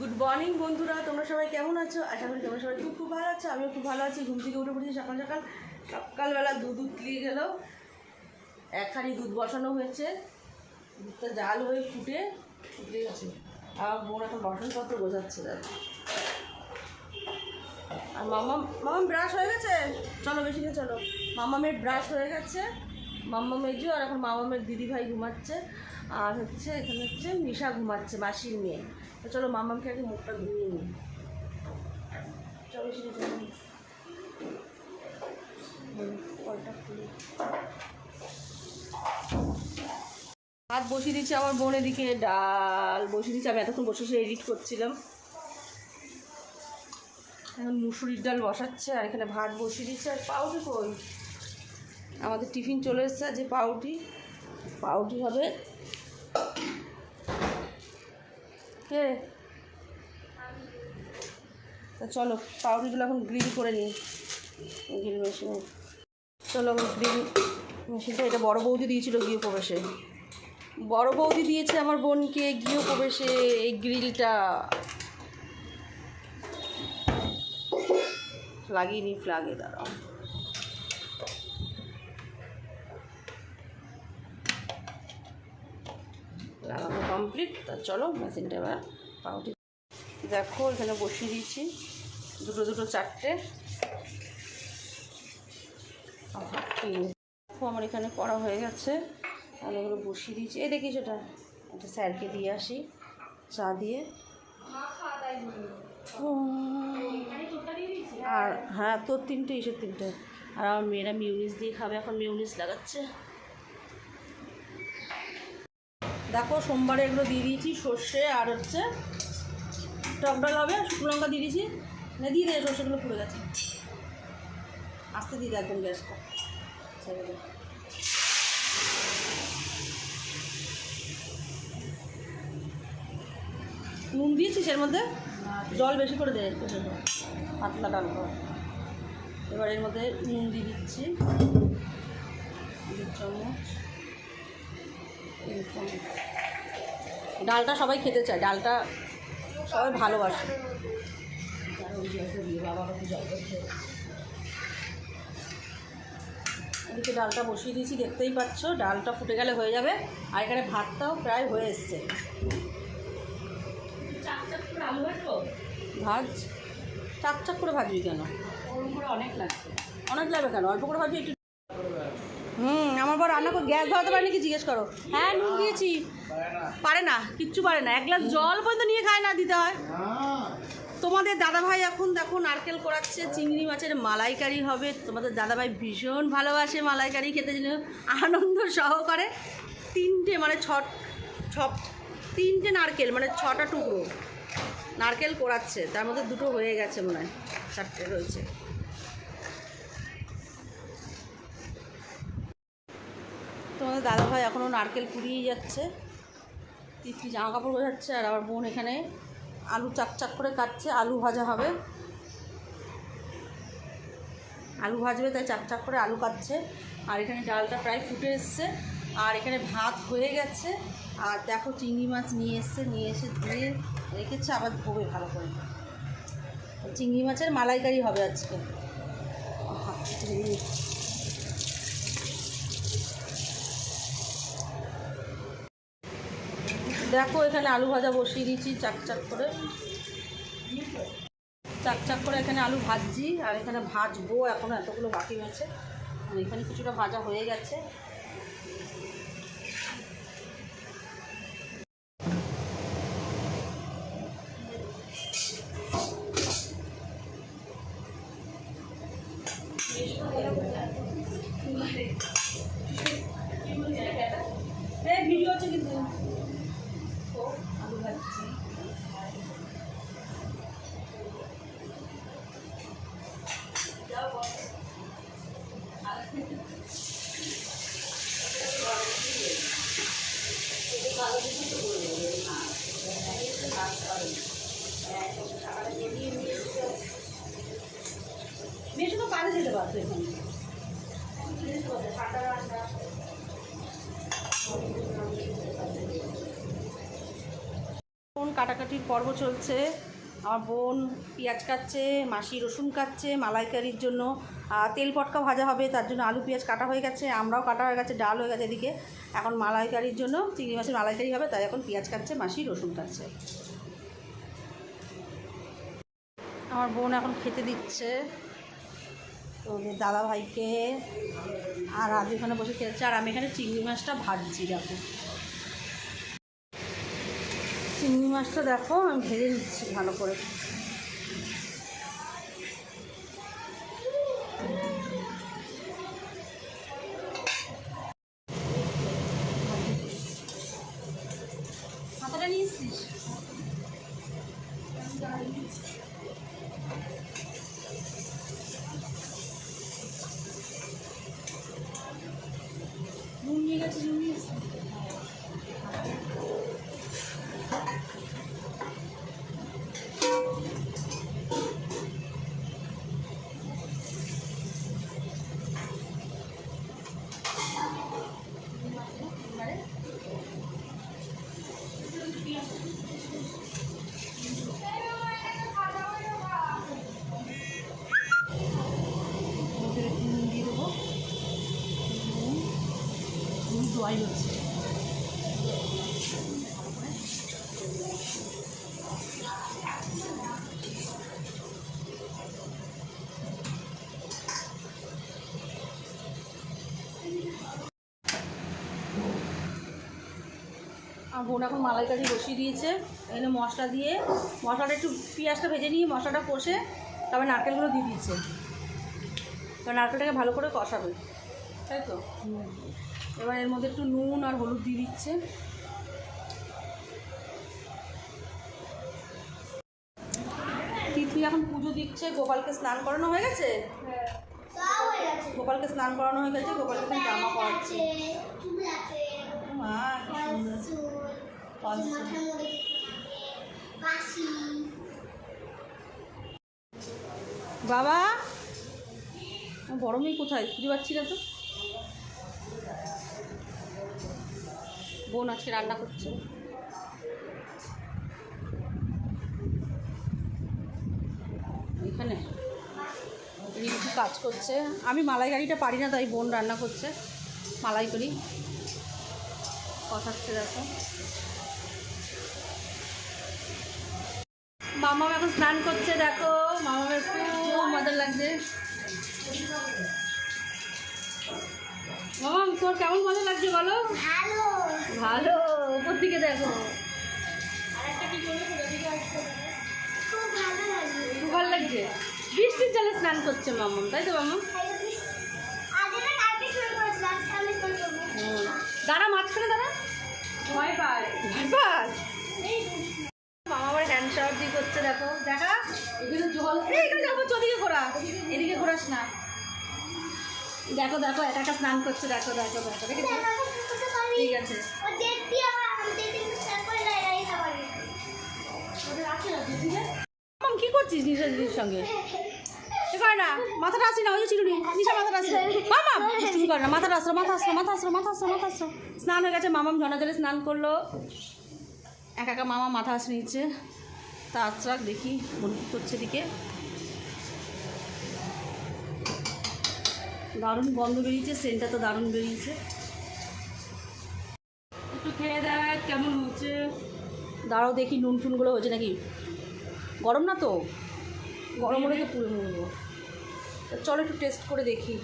Good morning বন্ধুরা। তোমরা সবাই কেমন আছো? আশা করি তোমরা সবাই খুব খুব ভালো আছো। আমিও খুব ভালো আছি। ঘুম থেকে উঠে পড়েছি সকাল সকাল। সকালবেলা দুধ উতলিয়ে গেল। একখানি দুধ বসানো হয়েছে। দুধটা জাল হয়ে ফুটে উতলে গেছে। আর বোন এখন বাসনপত্র বোঝাচ্ছে দাদা আর মামা মামা ব্রাশ হয়ে গেছে? চলো বেশি চলো। মামামের ব্রাশ হয়ে গেছে। মাম্মা মেজু, আর এখন মামামের দিদিভাই ঘুমাচ্ছে। আর হচ্ছে এখানে হচ্ছে নিশা ঘুমাচ্ছে মাসির মেয়ে। তো চলো মামামকে আগে মুখটা ধুয়ে নিই। চলো ভাত বসিয়ে দিচ্ছি আমার বোন এদিকে, ডাল বসিয়ে দিচ্ছি। আমি এতক্ষণ বসে বসে এডিট করছিলাম। এখন মুসুরির ডাল বসাচ্ছে আর এখানে ভাত বসিয়ে দিচ্ছে। আর পাউটি কই? আমাদের টিফিন চলে এসছে যে পাউটি পাউটি হবে কে চলো, পাউরুটিগুলো এখন গ্রিল করে নিই। গ্রিল মেশিনে চলো গ্রিল মেশিনটা এটা বড় বৌদি দিয়েছিল গৃহ প্রবেশে বড় বৌদি দিয়েছে আমার বোনকে গৃহ প্রবেশে এই গ্রিলটা লাগিয়ে নি ফ্লাগে দাঁড়াও। লাগানো কমপ্লিট তা চলো মেশিনটা এবার পাউটি দেখো, এখানে বসিয়ে দিয়েছি। দুটো দুটো, চারটে। দেখো, আমার এখানে করা হয়ে গেছে। আমি এগুলো বসিয়ে দিয়েছি। এই দেখি সেটা, একটা স্যারকে দিয়ে আসি, চা দিয়ে। আর হ্যাঁ তোর তিনটে, ইসের তিনটে। আর আমার মেয়েরা মিউনিস দিয়ে খাবে, এখন মিউনিস লাগাচ্ছে। দেখো সোমবারে এগুলো দিয়ে দিয়েছি, সর্ষে আর হচ্ছে টক ডাল হবে, শুকনো লঙ্কা দিয়ে দিয়েছি। না দিয়ে দে সর্ষেগুলো পুড়ে গেছে। আস্তে দিয়ে দে একদম গ্যাসটা। নুন দিয়েছিস এর মধ্যে? জল বেশি করে দে একটু সেটা। পাতলা ডাল কর। এবার এর মধ্যে নুন দিয়ে দিচ্ছি। চামচ। ডালটা সবাই খেতে চায় ডালটা সবাই ভালোবাসে। এদিকে ডালটা বসিয়ে দিয়েছি দেখতেই পাচ্ছ ডালটা ফুটে গেলে হয়ে যাবে। আর এখানে ভাতটাও প্রায় হয়ে এসছে। ভাজ? চাক চাক করে ভাজবি কেন? অনেক লাগছে। অনেক লাগবে কেন? অল্প করে ভাবছি একটু হুম। আমার বড় রান্না করে গ্যাস ধরাতে পারেনি কি জিজ্ঞেস করো? হ্যাঁ নুন দিয়েছি। পারে না, কিচ্ছু পারে না। এক গ্লাস জল পর্যন্ত নিয়ে খায় না, দিতে হয়। তোমাদের দাদাভাই এখন দেখো নারকেল করাচ্ছে, চিংড়ি মাছের মালাইকারি হবে। তোমাদের দাদাভাই ভীষণ ভালোবাসে মালাইকারি খেতে জন্য আনন্দ সহকারে তিনটে মানে ছ ছ, তিনটে নারকেল মানে ছটা টুকরো নারকেল কোড়াচ্ছে তার মধ্যে দুটো হয়ে গেছে মনে হয়, চারটে রয়েছে। তোমাদের দাদাভাই এখনও নারকেল কুড়িয়ে যাচ্ছে। তিথি জামা কাপড় বোঝাচ্ছে আর আমার বোন এখানে আলু চাকচাক করে কাটছে, আলু ভাজা হবে। আলু ভাজবে, তাই চাকচাক করে আলু কাটছে। আর এখানে ডালটা প্রায় ফুটে এসছে। আর এখানে ভাত হয়ে গেছে। আর দেখো চিংড়ি মাছ নিয়ে এসছে, নিয়ে এসে ধুয়ে রেখেছে, আবার ধোবে ভালো করে। চিংড়ি মাছের মালাইকারি হবে আজকে আহা, চিংড়ি। দেখো, এখানে আলু ভাজা বসিয়ে দিয়েছি চাক চাক করে। চাক চাক করে এখানে আলু ভাজছি, আর এখানে ভাজবো এখনও এতগুলো বাকি আছে এখানে কিছুটা ভাজা হয়ে গেছে। ভিডিও আছে কিন্তু। ঠান্ডা কাটাকাটির পর্ব চলছে? আমার বোন পেঁয়াজ কাটছে, মাসি রসুন কাটছে, মালাইকারির জন্য তেল পটকা ভাজা হবে, তার জন্য আলু পেঁয়াজ কাটা হয়ে গেছে, আমরাও কাটা হয়ে গেছে, ডাল হয়ে গেছে এদিকে। এখন মালাইকারির জন্য চিংড়ি মাছের মালাইকারি হবে, তাই এখন পেঁয়াজ কাটছে, মাসি রসুন কাটছে। আমার বোন এখন খেতে দিচ্ছে। তো ওদের দাদা ভাইকে আর আজ ওখানে বসে খেলছে, আর আমি এখানে চিংড়ি মাছটা ভাজছি, দেখো। চিংড়ি মাছটা দেখো, আমি ভেজে নিচ্ছি ভালো করে। আর বোন এখন মালাইকারি বসিয়ে দিয়েছে। এখানে মশলা দিয়ে মশলাটা একটু পেঁয়াজটা ভেজে নিয়ে মশলাটা কষে তারপর নারকেলগুলো দিয়ে দিচ্ছে এবার নারকেলটাকে ভালো করে কষাবে তাই তো? এবার এর মধ্যে একটু নুন আর হলুদ দিয়ে দিচ্ছে। তিতলি এখন পুজো দিচ্ছে গোপালকে স্নান করানো হয়ে গেছে? গোপালকে স্নান করানো হয়ে গেছে গোপালকে জামা পরাচ্ছে। মা বাবা? মেয়ে কোথায়? খুঁজে পাচ্ছি না তো। বোন আজকে রান্না করছে। এখানে রিঙ্কু কাজ করছে। আমি মালাই গাড়িটা পারি না, তাই বোন রান্না করছে। মালাই করি। কষাচ্ছে দেখো। মামা এখন স্নান করছে দেখো। মামামের খুব মজা লাগছে। মামা তোর কেমন মজা লাগছে বলো? ভালো। ভালো। উপর দিকে দেখো। খুব ভালো লাগছে। বৃষ্টির জলে স্নান করছে মামাম তাই তো মামা? আগে না কালকে শুরু করেছিলাম আমি শুরু করব দাঁড়া মাঝখানে দাঁড়া। ভয় পায়। ভয় পায়? মামা আবার হ্যান্ড করছে দেখো। দেখা? এখানে জল এখানে চদিকে ঘোরা। এদিকে ঘোরাস না। দেখো দেখো একা একা স্নান করছে। দেখো দেখো দেখো। ঠিক আছে। মাম কি করছিস নিশা দিদির সঙ্গে? করে না মাথাটা আসি না ওই যে চিরুনি। নিশা মাথাটা আসি মামাম তুমি করে না মাথাটা আসলো মাথা আসলো মাথা আসলো মাথা আসলো মাথা আসলো স্নান হয়ে গেছে মামাম ঝর্ণা জলে স্নান করল। একা একা মামা মাথা আসে নিচ্ছে। তা আচরাক দেখি কী করছে দিকে দারুণ গন্ধ বেরিয়েছে সেন্টটা তো দারুণ বেরিয়েছে। একটু খেয়ে দেখ, কেমন হচ্ছে। দাঁড়াও দেখি নুন টুনগুলো হয়েছে নাকি। গরম না তো? গরম হলে পুড়ে মরবো। চলো একটু টেস্ট করে দেখি।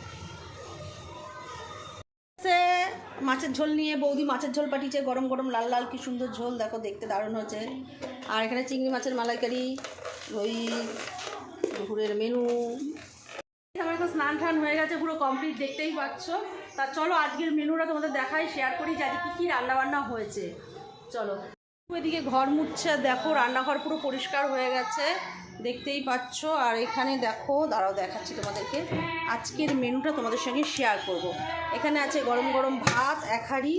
মাছের ঝোল নিয়ে বৌদি মাছের ঝোল পাঠিয়েছে, গরম গরম লাল লাল, কি সুন্দর ঝোল, দেখো দেখতে দারুণ হয়েছে। আর এখানে চিংড়ি মাছের মালাইকারি, ওই দুপুরের মেনু আমার এখন স্নান টান হয়ে গেছে, পুরো কমপ্লিট দেখতেই পাচ্ছ। তা চলো আজকের মেনুটা তোমাদের দেখাই শেয়ার করি, যে আজকে কী কী রান্নাবান্না হয়েছে। চলো। ওইদিকে ঘর মুছছে, দেখো রান্নাঘর পুরো পরিষ্কার হয়ে গেছে। দেখতেই পাচ্ছ। আর এখানে দেখো, দাঁড়াও দেখাচ্ছি তোমাদেরকে। আজকের মেনুটা তোমাদের সঙ্গে শেয়ার করব। এখানে আছে গরম গরম ভাত, এক হাঁড়ি।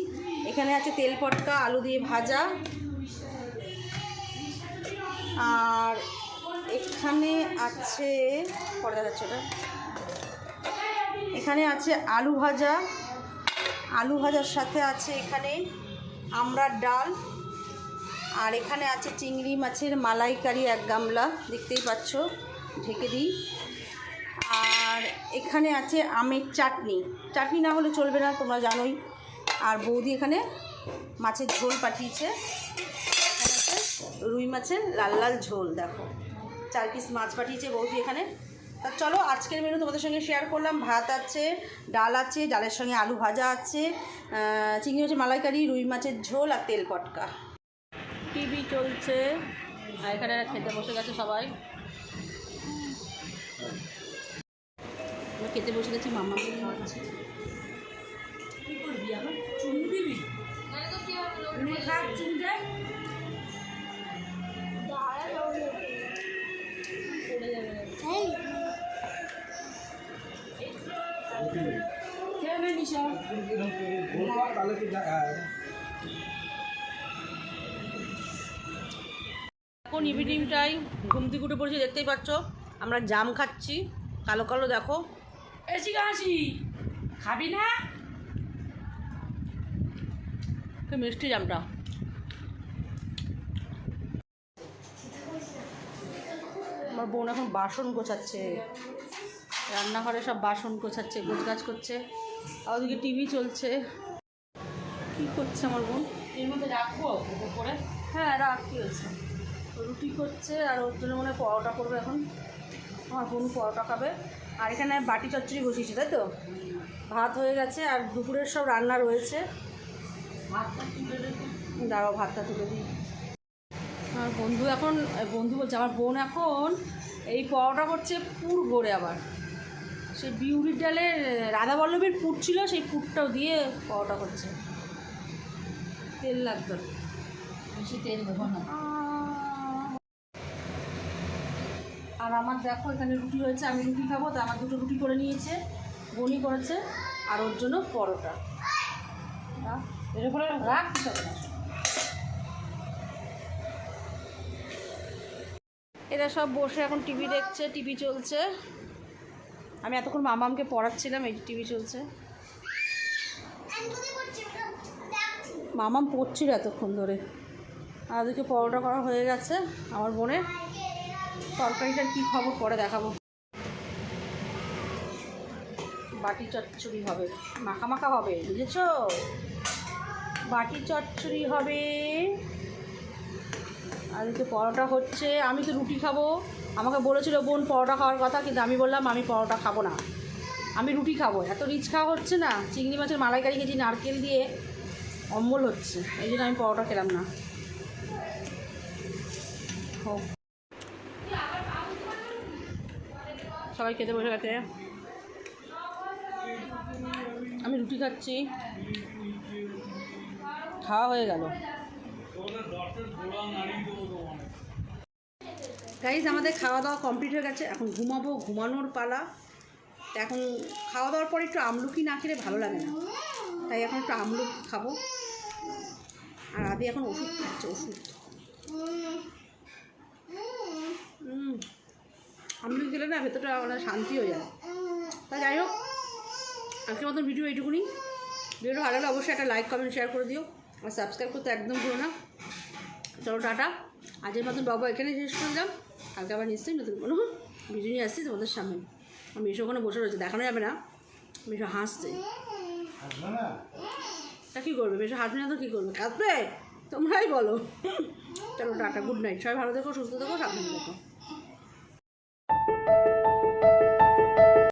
এখানে আছে তেল পটকা, আলু দিয়ে ভাজা। আর এখানে আছে, পরে দেখাচ্ছে ওটা। এখানে আছে আলু ভাজা। আলু ভাজার সাথে আছে এখানে আমড়ার ডাল। আর এখানে আছে চিংড়ি মাছের মালাইকারি এক গামলা, দেখতেই পাচ্ছ, ঢেকে দিই। আর এখানে আছে আমের চাটনি। চাটনি না হলে চলবে না, তোমরা জানোই। আর বৌদি এখানে মাছের ঝোল পাঠিয়েছে। রুই মাছের লাল লাল ঝোল, দেখো। চার পিস মাছ পাঠিয়েছে বৌদি এখানে। তা চলো, আজকের মেনু তোমাদের সঙ্গে শেয়ার করলাম। ভাত আছে, ডাল আছে, ডালের সঙ্গে আলু ভাজা আছে চিংড়ি মাছের মালাইকারি, রুই মাছের ঝোল আর তেল পটকা টিভি চলছে। আর এখানে খেতে বসে গেছে সবাই। আমরা খেতে বসে গেছি মাম্মাকে খাওয়াচ্ছি কী করবি আমার চুন দিবি? নে খাক চুনটা পড়ে যাবে এই। খেয়ে নে নিশা। এখন ইভিনিং টাইম ঘুম থেকে উঠে পড়েছি দেখতেই পাচ্ছ। আমরা জাম খাচ্ছি। কালো কালো দেখো। এসি কাশি খাবি না? মিষ্টি জামটা। আমার বোন এখন বাসন গোছাচ্ছে। রান্নাঘরে সব বাসন গোছাচ্ছে গোছগাছ করছে। আর ওদিকে টিভি চলছে। কি করছে আমার বোন? এর মধ্যে রাখব করে? হ্যাঁ রাখ কি হয়েছে রুটি করছে আর ওর জন্য মনে হয় পরোটা করবে এখন। আমার বোন পরোটা খাবে। আর এখানে বাটি চচ্চড়ি বসিয়েছি তাই তো? ভাত হয়ে গেছে আর দুপুরের সব রান্না রয়েছে। দাঁড়াও ভাতটা তুলে দিই। আমার বন্ধু এখন বন্ধু বলছে আমার বোন এখন এই পরোটা করছে পুর ভরে আবার। সেই বিউলির ডালে রাধা বল্লভীর পুর ছিল সেই পুরটাও দিয়ে পরোটা করছে। তেল লাগবে। না। বেশি তেল দেবো না। আর আমার দেখো এখানে রুটি হয়েছে আমি রুটি খাব তো আমার দুটো রুটি করে নিয়েছে বনি করেছে আর ওর জন্য পরোটা। রাখ, এটা করে হবে না। এরা সব বসে এখন টিভি দেখছে টিভি চলছে। আমি এতক্ষণ মামামকে পড়াচ্ছিলাম এই টিভি চলছে। মামাম পড়ছিল এতক্ষণ ধরে। আর ওদিকে পরোটা করা হয়ে গেছে আমার বোনের। তরকারিটার কী খবর পরে দেখাবো। বাটি চচ্চড়ি হবে। মাখা মাখা হবে, বুঝেছ? বাটি চচ্চড়ি হবে। আর এদিকে পরোটা হচ্ছে, আমি তো রুটি খাব। আমাকে বলেছিল, বোন, পরোটা খাওয়ার কথা, কিন্তু আমি বললাম, আমি পরোটা খাব না। আমি রুটি খাব। এত রিচ খাওয়া হচ্ছে না। চিংড়ি মাছের মালাইকারি খেয়েছি, নারকেল দিয়ে অম্বল হচ্ছে। এই জন্য আমি পরোটা খেলাম না। হোক। সবাই খেতে বসে গেছে। আমি রুটি খাচ্ছি। খাওয়া হয়ে গেল। গাইজ আমাদের খাওয়া দাওয়া কমপ্লিট হয়ে গেছে। এখন ঘুমাবো, ঘুমানোর পালা। এখন খাওয়া দাওয়ার পর একটু আমলকি না খেলে ভালো লাগে না। তাই এখন একটু আমলকি খাব। আর আদি এখন ওষুধ খাচ্ছে, ওষুধ। হুম আমলকি খেলে না ভেতরটা মানে শান্তি হয়ে যায়। তা যাই হোক, আজকের মতন ভিডিও এইটুকুনি। ভিডিওটা ভালো লাগলে অবশ্যই একটা লাইক কমেন্ট শেয়ার করে দিও। আর সাবস্ক্রাইব করতে একদম ভুলো না। চলো টাটা। আজের মতন বাবা এখানে শেষ করলাম। কালকে আবার নিশ্চয়ই নতুন কোনো ভিডিও নিয়ে আসছি তোমাদের সামনে। আমি এসে ওখানে বসে রয়েছে, দেখানো যাবে না। মেশো হাসছে। তা কী করবে? মেশো হাসবে না তো কী করবে? কাঁদবে? তোমরাই বলো। চলো টাটা গুড নাইট সবাই ভালো থেকো, সুস্থ থেকো, সাবধানে থেকো। Thank you.